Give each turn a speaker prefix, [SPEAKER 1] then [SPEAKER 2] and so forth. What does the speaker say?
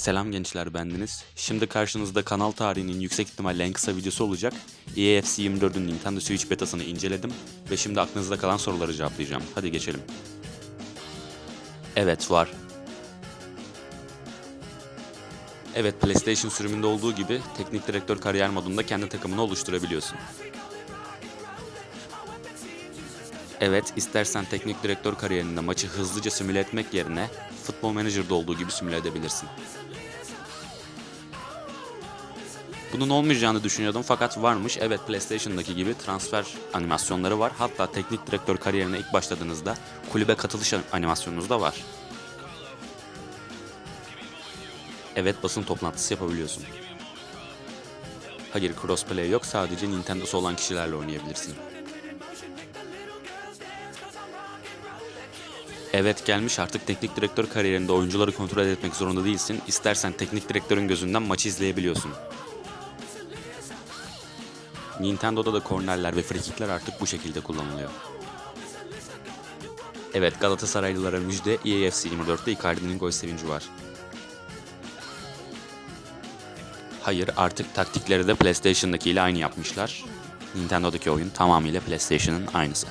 [SPEAKER 1] Selam gençler bendeniz. Şimdi karşınızda kanal tarihinin yüksek ihtimalle en kısa videosu olacak. EAFC 24'ün Nintendo Switch betasını inceledim ve şimdi aklınızda kalan soruları cevaplayacağım. Hadi geçelim. Evet var. Evet PlayStation sürümünde olduğu gibi teknik direktör kariyer modunda kendi takımını oluşturabiliyorsun. Evet, istersen teknik direktör kariyerinde maçı hızlıca simüle etmek yerine Football Manager'da olduğu gibi simüle edebilirsin. Bunun olmayacağını düşünüyordum fakat varmış. Evet PlayStation'daki gibi transfer animasyonları var. Hatta teknik direktör kariyerine ilk başladığınızda kulübe katılış animasyonunuz da var. Evet basın toplantısı yapabiliyorsun. Hayır crossplay yok sadece Nintendo'su olan kişilerle oynayabilirsin. Evet gelmiş artık teknik direktör kariyerinde oyuncuları kontrol etmek zorunda değilsin. İstersen teknik direktörün gözünden maçı izleyebiliyorsun. Nintendo'da da kornerler ve frikikler artık bu şekilde kullanılıyor. Evet Galatasaraylılara müjde EAFC 24'te Icardi'nin gol sevinci var. Hayır artık taktikleri de PlayStation'daki ile aynı yapmışlar. Nintendo'daki oyun tamamıyla PlayStation'ın aynısı.